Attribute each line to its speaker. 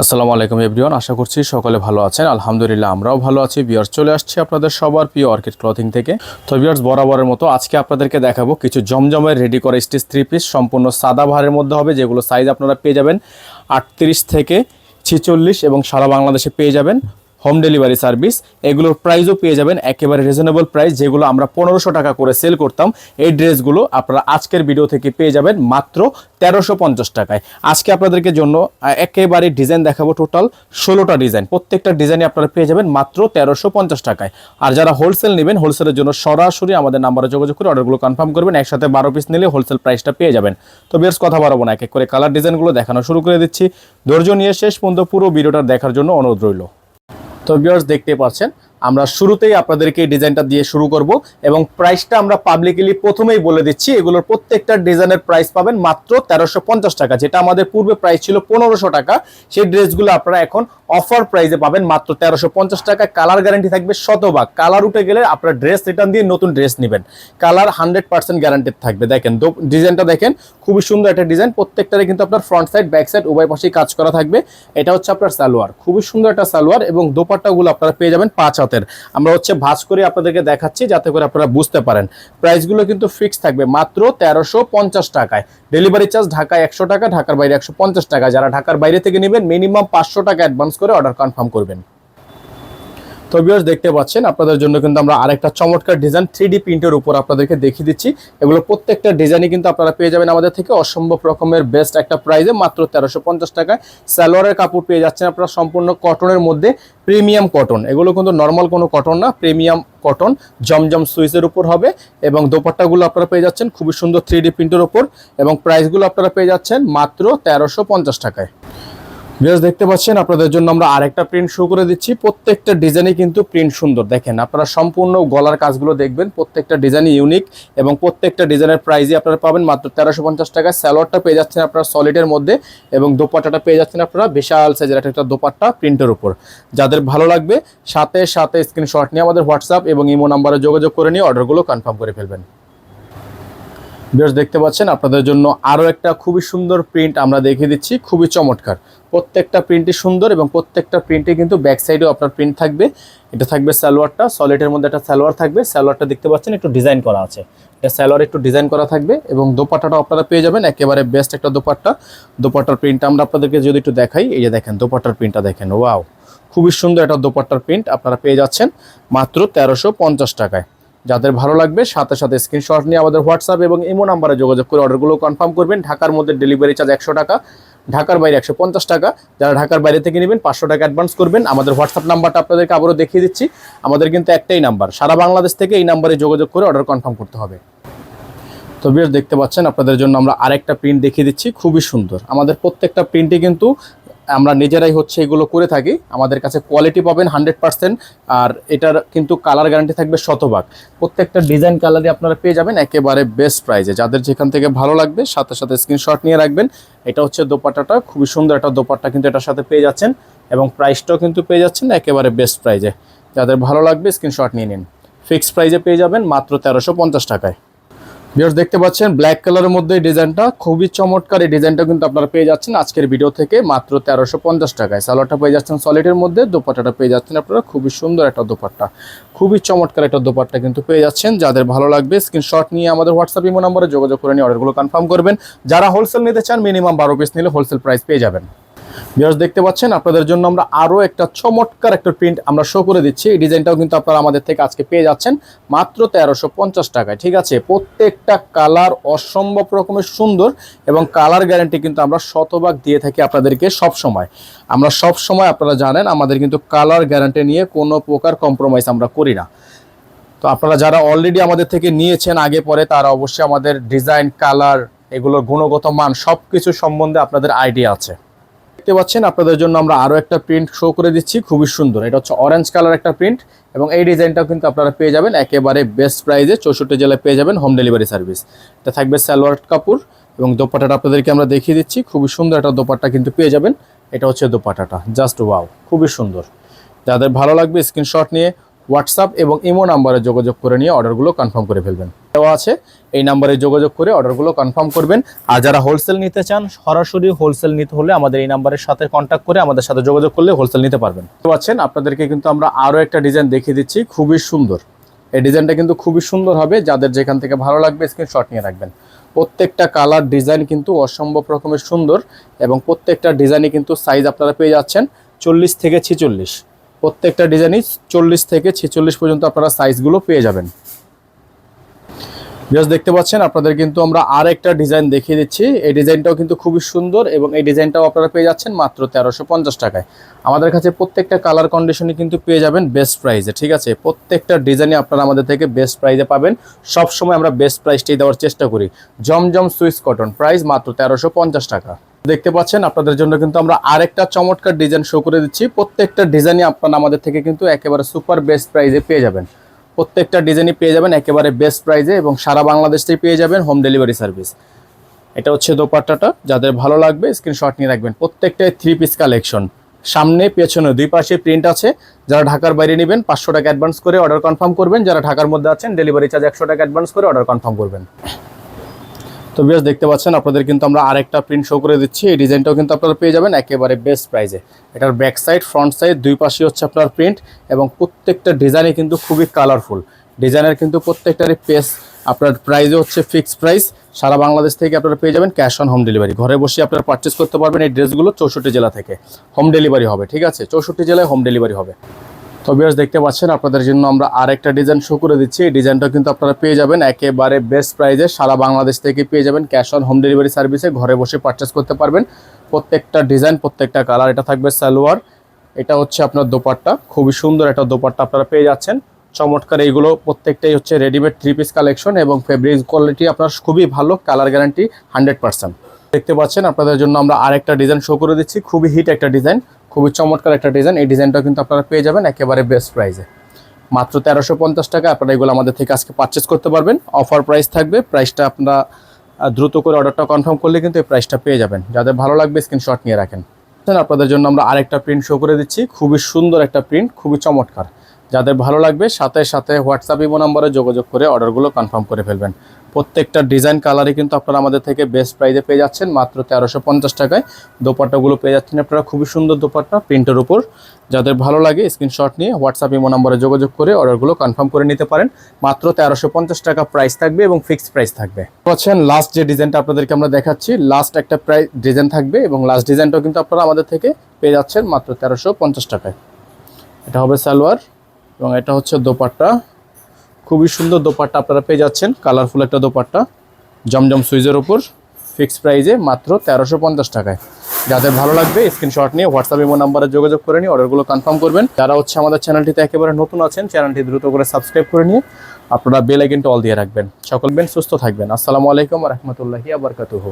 Speaker 1: আসসালামু আলাইকুম এভরিওয়ান, আশা করছি সকলে ভালো আছেন। আলহামদুলিল্লাহ, আমরাও ভালো আছি। বিয়ার্স চলে আসছি আপনাদের সবার প্রিয় অর্কিড ক্লথিং থেকে। তো বিয়ার্স বরাবরের মতো আজকে আপনাদেরকে দেখাবো কিছু জমজমের রেডি করা স্টিচ থ্রি পিস সম্পূর্ণ সাদা ভারের মধ্যে হবে, যেগুলো সাইজ আপনারা পেয়ে যাবেন আটত্রিশ থেকে ছিচল্লিশ এবং সারা বাংলাদেশে পেয়ে যাবেন। হোম ডেলিভারি সার্ভিস এগুলোর প্রাইসও পেয়ে যাবেন একেবারে রিজনেবল প্রাইস যেগুলো আমরা পনেরোশো টাকা করে সেল করতাম। এই ড্রেসগুলো আপনারা আজকের ভিডিও থেকে পেয়ে যাবেন মাত্র তেরোশো পঞ্চাশ টাকায়। আজকে আপনাদেরকে জন্য একেবারে ডিজাইন দেখাবো টোটাল ষোলোটা ডিজাইন প্রত্যেকটা ডিজাইনে আপনারা পেয়ে যাবেন মাত্র তেরোশো পঞ্চাশ টাকায়। আর যারা হোলসেল নেবেন হোলসেলের জন্য সরাসরি আমাদের নাম্বারে যোগাযোগ করে অর্ডারগুলো কনফার্ম করবেন, একসাথে বারো পিস নিলে হোলসেল প্রাইসটা পেয়ে যাবেন। তো বেশ কথা বাড়াবো না, এক এক করে কালার ডিজাইনগুলো দেখানো শুরু করে দিচ্ছি। ধৈর্য নিয়ে শেষ পর্যন্ত পুরো ভিডিওটা দেখার জন্য অনুরোধ রইল। তো ভিউয়ার্স দেখতে পাচ্ছেন, আমরা শুরুতেই আপনাদেরকে ডিজাইনটা দিয়ে শুরু করব এবং প্রাইসটা আমরা পাবলিকলি প্রথমেই বলে দিচ্ছি, এগুলোর প্রত্যেকটা ডিজাইনের প্রাইস পাবেন মাত্র তেরোশো টাকা, যেটা আমাদের পূর্বে প্রাইস ছিল পনেরোশো টাকা, সেই ড্রেসগুলো আপনারা এখন অফার প্রাইসে পাবেন মাত্র তেরোশো টাকা কালার গ্যারান্টি থাকবে শতভাগ কালার উঠে গেলে আপনারা ড্রেস রিটার্ন দিয়ে নতুন ড্রেস নেবেন কালার হান্ড্রেড পার্সেন্ট গ্যারান্টেড থাকবে, দেখেন, ডিজাইনটা দেখেন খুবই সুন্দর একটা ডিজাইন। প্রত্যেকটারে কিন্তু আপনার ফ্রন্ট সাইড ব্যাক সাইড উভয় পাশেই কাজ করা থাকবে। এটা হচ্ছে আপনার সালোয়ার। খুবই সুন্দর একটা সালোয়ার এবং দোপাট্টাগুলো আপনারা পেয়ে যাবেন পাঁচ হাতের। আমরা হচ্ছে ভাঁজ করে আপনাদেরকে দেখাচ্ছি যাতে করে আপনারা বুঝতে পারেন। প্রাইসগুলো কিন্তু ফিক্স থাকবে মাত্র তেরোশো টাকায়। ডেলিভারি চার্জ ঢাকায় একশো টাকা, ঢাকার বাইরে একশো পঞ্চাশ টাকা। যারা ঢাকার বাইরে থেকে নেবেন মিনিমাম পাঁচশো টাকা অ্যাডভান্স করে অর্ডার কনফার্ম করবেন। তো ভিউয়ার্স দেখতে পাচ্ছেন, আপনাদের জন্য কিন্তু আমরা আরেকটা চমৎকার ডিজাইন থ্রি প্রিন্টের উপর আপনাদেরকে দেখিয়ে দিচ্ছি। এগুলো প্রত্যেকটা ডিজাইনই কিন্তু আপনারা পেয়ে যাবেন আমাদের থেকে। অসম্ভব রকমের বেস্ট একটা প্রাইজে মাত্র তেরোশো পঞ্চাশ টাকায়। সালোয়ারের কাপড় পেয়ে যাচ্ছেন আপনারা সম্পূর্ণ কটনের মধ্যে। প্রিমিয়াম কটন এগুলো কিন্তু নর্মাল কোনো কটন না প্রিমিয়াম কটন জমজম সুইচের উপর হবে এবং দোপাট্টাগুলো আপনারা পেয়ে যাচ্ছেন খুবই সুন্দর থ্রি প্রিন্টের উপর এবং প্রাইসগুলো আপনারা পেয়ে যাচ্ছেন মাত্র তেরোশো টাকায়। ভিউয়ার্স দেখতে পাচ্ছেন, আপনাদের জন্য আমরা আরেকটা প্রিন্ট শো করে দিচ্ছি। প্রত্যেকটা ডিজাইনই কিন্তু প্রিন্ট সুন্দর, দেখেন। আপনারা সম্পূর্ণ গলার কাজগুলো দেখবেন, প্রত্যেকটা ডিজাইনই ইউনিক এবং প্রত্যেকটা ডিজাইনের প্রাইসই আপনারা পাবেন মাত্র তেরোশো পঞ্চাশ টাকা। স্যালোয়ারটা পেয়ে যাচ্ছেন আপনারা সলিডের মধ্যে এবং দোপাট্টাটা পেয়ে যাচ্ছেন আপনারা বিশাল সাইজের একটা একটা দোপাট্টা প্রিন্টের উপর। যাদের ভালো লাগবে, সাথে সাথে স্ক্রিনশট নিয়ে আমাদের হোয়াটসঅ্যাপ এবং ইমো নাম্বারে যোগাযোগ করে নিয়ে অর্ডারগুলো কনফার্ম করে ফেলবেন। ভিউয়ার্স দেখতে পাচ্ছেন, আপনাদের জন্য আরও একটা খুবই সুন্দর প্রিন্ট আমরা দেখিয়ে দিচ্ছি, খুবই চমৎকার। প্রত্যেকটা প্রিন্টই সুন্দর এবং প্রত্যেকটা প্রিন্টে কিন্তু ব্যাক সাইডেও আপনার প্রিন্ট থাকবে। এটা থাকবে সালোয়ারটা সলিডের মধ্যে একটা সালোয়ার থাকবে, সালোয়ারটা দেখতে পাচ্ছেন, একটু ডিজাইন করা আছে। এটা সালোয়ার একটু ডিজাইন করা থাকবে এবং দোপাট্টাটাও আপনারা পেয়ে যাবেন, একেবারে বেস্ট একটা দোপাট্টা। দোপাট্টার প্রিন্টটা আমরা আপনাদেরকে যদি একটু দেখাই, এই যে দেখেন, দোপাট্টার প্রিন্টটা দেখেন ওয়াও খুবই সুন্দর একটা দোপাট্টার প্রিন্ট আপনারা পেয়ে যাচ্ছেন, মাত্র তেরোশো টাকায়। যাদের ভালো লাগবে, সাথে সাথে স্ক্রিনশট নিয়ে আমাদের হোয়াটসঅ্যাপ এবং ইমো নাম্বারে যোগাযোগ করে অর্ডারগুলো কনফার্ম করবেন। ঢাকার মধ্যে ডেলিভারি চার্জ একশো টাকা, ঢাকার বাইরে একশো পঞ্চাশ টাকা। যারা ঢাকার বাইরে থেকে নেবেন, পাঁচশো টাকা অ্যাডভান্স করবেন। আমাদের হোয়াটসঅ্যাপ নাম্বারটা আপনাদেরকে আবারও দেখিয়ে দিচ্ছি। আমাদের কিন্তু একটাই নাম্বার সারা বাংলাদেশ থেকে এই নাম্বারে যোগাযোগ করে অর্ডার কনফার্ম করতে হবে। তো বেশ দেখতে পাচ্ছেন, আপনাদের জন্য আমরা আরেকটা প্রিন্ট দেখিয়ে দিচ্ছি। খুবই সুন্দর। আমাদের প্রত্যেকটা প্রিন্টই কিন্তু আমরা নিজেরাই হচ্ছে এগুলো করে থাকি। আমাদের কাছে কোয়ালিটি পাবেন হান্ড্রেড পার্সেন্ট আর এটার কিন্তু কালার গ্যারান্টি থাকবে শতভাগ। প্রত্যেকটা ডিজাইন কালারই আপনারা পেয়ে যাবেন একেবারে বেস্ট প্রাইজে যাদের যেখান থেকে ভালো লাগবে সাথে সাথে স্ক্রিনশট নিয়ে রাখবেন। এটা হচ্ছে দোপাট্টাটা, খুবই সুন্দর একটা দোপাট্টা কিন্তু এটার সাথে পেয়ে যাচ্ছেন এবং প্রাইসটাও কিন্তু পেয়ে যাচ্ছেন একেবারে বেস্ট প্রাইজে যাদের ভালো লাগবে স্ক্রিনশট নিয়ে নিন। ফিক্সড প্রাইজে পেয়ে যাবেন মাত্র তেরোশো টাকায়। ভিউয়ার্স দেখতে পাচ্ছেন ব্ল্যাক কালারের মধ্যে ডিজাইনটা খুবই চমৎকার এই ডিজাইনটা কিন্তু আপনারা পেয়ে যাচ্ছেন আজকের ভিডিও থেকে, মাত্র তেরোশো পঞ্চাশ টাকায়। সালোয়ারটা পেয়ে যাচ্ছেন সলিডের মধ্যে দোপাট্টাটা পেয়ে যাচ্ছেন আপনারা, খুবই সুন্দর একটা দোপাট্টা। খুবই চমৎকার একটা দোপাট্টা কিন্তু পেয়ে যাচ্ছেন। যাদের ভালো লাগবে স্ক্রিনশট নিয়ে আমাদের হোয়াটসঅ্যাপ ইমো নম্বরে যোগাযোগ করে নিয়ে অর্ডারগুলো কনফার্ম করবেন। যারা হোলসেল নিতে চান মিনিমাম বারো পিস নিলে হোলসেল প্রাইস পেয়ে যাবেন। ভিউয়ার্স দেখতে পাচ্ছেন, আপনাদের জন্য আমরা আরও একটা চমৎকার একটা প্রিন্ট আমরা শো করে দিচ্ছি। এই ডিজাইনটাও কিন্তু আপনারা আমাদের থেকে আজকে পেয়ে যাচ্ছেন মাত্র তেরোশো পঞ্চাশ টাকায়, ঠিক আছে? প্রত্যেকটা কালার অসম্ভব রকমের সুন্দর এবং কালার গ্যারান্টি কিন্তু আমরা শতভাগ দিয়ে থাকি আপনাদেরকে সব সময় আমরা সব সময় আপনারা জানেন, আমাদের কিন্তু কালার গ্যারান্টি নিয়ে কোনো প্রকার কম্প্রোমাইজ আমরা করি না। তো আপনারা যারা অলরেডি আমাদের থেকে নিয়েছেন আগে পরে, তারা অবশ্যই আমাদের ডিজাইন কালার এগুলোর গুণগত মান সব কিছু সম্বন্ধে আপনাদের আইডিয়া আছে। দেখতে পাচ্ছেন, আপনাদের জন্য আমরা আরও একটা প্রিন্ট শো করে দিচ্ছি। খুবই সুন্দর। এটা হচ্ছে অরেঞ্জ কালার একটা প্রিন্ট এবং এই ডিজাইনটাও কিন্তু আপনারা পেয়ে যাবেন। একেবারে বেস্ট প্রাইজে চৌষট্টি জেলায় পেয়ে যাবেন হোম ডেলিভারি সার্ভিস এটা থাকবে সালোয়ার কাপুর এবং দোপাটাটা আপনাদেরকে আমরা দেখিয়ে দিচ্ছি। খুবই সুন্দর একটা দোপাটা কিন্তু পেয়ে যাবেন। এটা হচ্ছে দোপাটাটা জাস্ট ওয়াও খুবই সুন্দর। যাদের ভালো লাগবে স্ক্রিনশট নিয়ে হোয়াটসঅ্যাপ এবং ইমো নাম্বারে যোগাযোগ করে নিয়ে অর্ডারগুলো কনফার্ম করে ফেলবেন। দেওয়া আছে, এই নাম্বারে যোগাযোগ করে অর্ডারগুলো কনফার্ম করবেন। আর যারা হোলসেল নিতে চান, সরাসরি হোলসেল নিতে হলে আমাদের এই নাম্বারের সাথে কন্ট্যাক্ট করে আমাদের সাথে যোগাযোগ করলে হোলসেল নিতে পারবেন। তো পাচ্ছেন, আপনাদেরকে কিন্তু আমরা আরও একটা ডিজাইন দেখিয়ে দিচ্ছি, খুবই সুন্দর। এই ডিজাইনটা কিন্তু খুবই সুন্দর হবে, যাদের যেখান থেকে ভালো লাগবে স্ক্রিনশট নিয়ে রাখবেন। প্রত্যেকটা কালার ডিজাইন কিন্তু অসম্ভব রকমের সুন্দর এবং প্রত্যেকটা ডিজাইনে কিন্তু সাইজ আপনারা পেয়ে যাচ্ছেন চল্লিশ থেকে ছিচল্লিশ। প্রত্যেকটা ডিজাইনই চল্লিশ থেকে ছেচল্লিশ পর্যন্ত আপনারা সাইজগুলো পেয়ে যাবেন। জাস্ট দেখতে পাচ্ছেন, আপনাদের কিন্তু আমরা আর একটা ডিজাইন দেখিয়ে দিচ্ছি। এই ডিজাইনটাও কিন্তু খুবই সুন্দর এবং এই ডিজাইনটাও আপনারা পেয়ে যাচ্ছেন মাত্র তেরোশো পঞ্চাশ টাকায়। আমাদের কাছে প্রত্যেকটা কালার কন্ডিশনে কিন্তু পেয়ে যাবেন বেস্ট প্রাইসে ঠিক আছে? প্রত্যেকটা ডিজাইনে আপনারা আমাদের থেকে বেস্ট প্রাইসে পাবেন। সব সময় আমরা বেস্ট প্রাইসটাই দেওয়ার চেষ্টা করি। জমজম সুইস কটন প্রাইস মাত্র তেরোশো পঞ্চাশ টাকা। দেখতে পাচ্ছেন, আপনাদের জন্য কিন্তু আমরা আরেকটা চমৎকার ডিজাইন শো করে দিচ্ছি। প্রত্যেকটা ডিজাইনই আপনারা আমাদের থেকে কিন্তু একেবারে সুপার বেস্ট প্রাইজে পেয়ে যাবেন। প্রত্যেকটা ডিজাইনই পেয়ে যাবেন একেবারে বেস্ট প্রাইজে এবং সারা বাংলাদেশটাই পেয়ে যাবেন হোম ডেলিভারি সার্ভিস এটা হচ্ছে দোপাট্টাটা, যাদের ভালো লাগবে স্ক্রিনশট নিয়ে রাখবেন। প্রত্যেকটাই থ্রি পিস কালেকশন সামনে, পেছনে, দুই পাশে প্রিন্ট আছে। যারা ঢাকার বাইরে নেবেন, পাঁচশো টাকা অ্যাডভান্স করে অর্ডার কনফার্ম করবেন। যারা ঢাকার মধ্যে আছেন ডেলিভারি চার্জ একশো টাকা অ্যাডভান্স করে অর্ডার কনফার্ম করবেন। তো বিয়াস দেখতে পাচ্ছেন, আপনাদের কিন্তু আমরা আরেকটা প্রিন্ট শো করে দিচ্ছি। এই ডিজাইনটাও কিন্তু আপনারা পেয়ে যাবেন একেবারে বেস্ট প্রাইসে এটার ব্যাক সাইড ফ্রন্ট সাইড দুই পাশে হচ্ছে আপনার প্রিন্ট এবং প্রত্যেকটা ডিজাইনে কিন্তু খুবই কালারফুল ডিজাইনের কিন্তু প্রত্যেকটারই পেস আপনার প্রাইসও হচ্ছে ফিক্সড প্রাইস সারা বাংলাদেশ থেকে আপনারা পেয়ে যাবেন ক্যাশ অন হোম ডেলিভারি ঘরে বসে আপনারা পারচেস করতে পারবেন এই ড্রেসগুলো চৌষট্টি জেলা থেকে। হোম ডেলিভারি হবে, ঠিক আছে? চৌষট্টি জেলায় হোম ডেলিভারি হবে। তো বিয়ার্স দেখতে পাচ্ছেন, আপনাদের জন্য আমরা আরেকটা ডিজাইন শো করে দিচ্ছি। এই ডিজাইনটা কিন্তু আপনারা পেয়ে যাবেন, একেবারে বেস্ট প্রাইজে সারা বাংলাদেশ থেকে পেয়ে যাবেন। ক্যাশ অন হোম ডেলিভারি সার্ভিসে ঘরে বসে পারচেস করতে পারবেন। প্রত্যেকটা ডিজাইন প্রত্যেকটা কালার এটা থাকবে সালোয়ার। এটা হচ্ছে আপনার দোপাট্টা, খুবই সুন্দর একটা দোপাট্টা আপনারা পেয়ে যাচ্ছেন। চমৎকার এইগুলো প্রত্যেকটাই হচ্ছে রেডিমেড থ্রি পিস কালেকশন এবং ফেব্রিক কোয়ালিটি আপনার খুবই ভালো কালার গ্যারান্টি হান্ড্রেড দেখতে পাচ্ছেন, আপনাদের জন্য আমরা আরেকটা ডিজাইন শো করে দিচ্ছি, খুবই হিট একটা ডিজাইন খুবই চমৎকার একটা ডিজাইন। এই ডিজাইনটাও কিন্তু আপনারা পেয়ে যাবেন একেবারে বেস্ট প্রাইসে মাত্র তেরোশো পঞ্চাশ টাকা আপনারা এগুলো আমাদের থেকে আজকে পারচেস করতে পারবেন। অফার প্রাইস থাকবে। প্রাইসটা আপনারা দ্রুত করে অর্ডারটা কনফার্ম করলে কিন্তু এই প্রাইসটা পেয়ে যাবেন। যাদের ভালো লাগবে স্ক্রিনশট নিয়ে রাখেন। আপনাদের জন্য আমরা আরেকটা প্রিন্ট শো করে দিচ্ছি। খুবই সুন্দর একটা প্রিন্ট খুবই চমৎকার। যাদের ভালো লাগবে, সাথে সাথে হোয়াটসঅ্যাপ ইমো নাম্বারে যোগাযোগ করে অর্ডারগুলো কনফার্ম করে ফেলবেন। প্রত্যেকটা ডিজাইন কালারই কিন্তু আপনারা আমাদের থেকে বেস্ট প্রাইসে পেয়ে যাচ্ছেন, মাত্র তেরোশো পঞ্চাশ টাকায়। দোপাট্টাগুলো পেয়ে যাচ্ছেন আপনারা, খুবই সুন্দর দোপাট্টা, প্রিন্টের উপর। যাদের ভালো লাগে স্ক্রিনশট নিয়ে হোয়াটসঅ্যাপ ইমো নাম্বারে যোগাযোগ করে অর্ডারগুলো কনফার্ম করে নিতে পারেন। মাত্র তেরোশো পঞ্চাশ টাকা প্রাইস থাকবে এবং ফিক্সড প্রাইস থাকবে। পাচ্ছেন লাস্ট যে ডিজাইনটা আপনাদেরকে আমরা দেখাচ্ছি লাস্ট একটা প্রাইস ডিজাইন থাকবে এবং লাস্ট ডিজাইনটাও কিন্তু আপনারা আমাদের থেকে পেয়ে যাচ্ছেন মাত্র তেরোশো পঞ্চাশ টাকায়। এটা হবে সালোয়ার। এবং এটা হচ্ছে দোপাট্টা। খুবই সুন্দর দোপাট্টা আপনারা পেয়ে যাচ্ছেন কালারফুল একটা দোপাট্টা, জমজম সুইজের ওপর ফিক্সড প্রাইজে মাত্র তেরোশো পঞ্চাশ টাকায়। যাদের ভালো লাগবে স্ক্রিনশট নিয়ে হোয়াটসঅ্যাপ ইমো নাম্বারে যোগাযোগ করে নিয়ে অর্ডারগুলো কনফার্ম করবেন। যারা হচ্ছে আমাদের চ্যানেলটিতে একেবারে নতুন আছেন চ্যানেলটি দ্রুত করে সাবস্ক্রাইব করে নিয়ে আপনারা বেল আইকনটা অল দিয়ে রাখবেন। সকল বেন সুস্থ থাকবেন। আসসালামু আলাইকুম রহমতুল্লাহি আবরকাতুহু